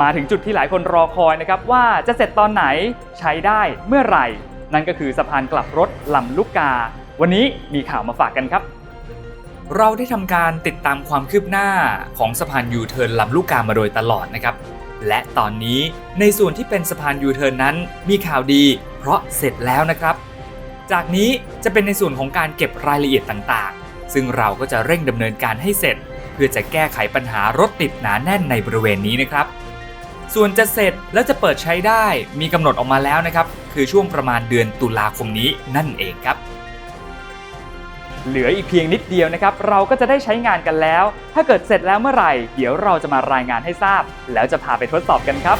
มาถึงจุดที่หลายคนรอคอยนะครับว่าจะเสร็จตอนไหนใช้ได้เมื่อไหร่ นั่นก็คือสะพานกลับรถลำลูกกา วันนี้มีข่าวมาฝากกันครับ เราได้ทำการติดตามความคืบหน้าของสะพานยูเทิร์นลำลูกกามาโดยตลอดนะครับ และตอนนี้ในส่วนที่เป็นสะพานยูเทิร์นนั้นมีข่าวดี เพราะเสร็จแล้วนะครับ จากนี้จะเป็นในส่วนของการเก็บรายละเอียดต่างๆ ซึ่งเราก็จะเร่งดำเนินการให้เสร็จ เพื่อจะแก้ไขปัญหารถติดหนาแน่นในบริเวณนี้นะครับ ส่วนจะเสร็จและจะเปิดใช้ได้มีกำหนดออกมาแล้วนะครับ คือช่วงประมาณเดือนตุลาคมนี้นั่นเองครับ เหลืออีกเพียงนิดเดียวนะครับ เราก็จะได้ใช้งานกันแล้ว ถ้าเกิดเสร็จแล้วเมื่อไหร่ เดี๋ยวเราจะมารายงานให้ทราบ แล้วจะพาไปทดสอบกันครับ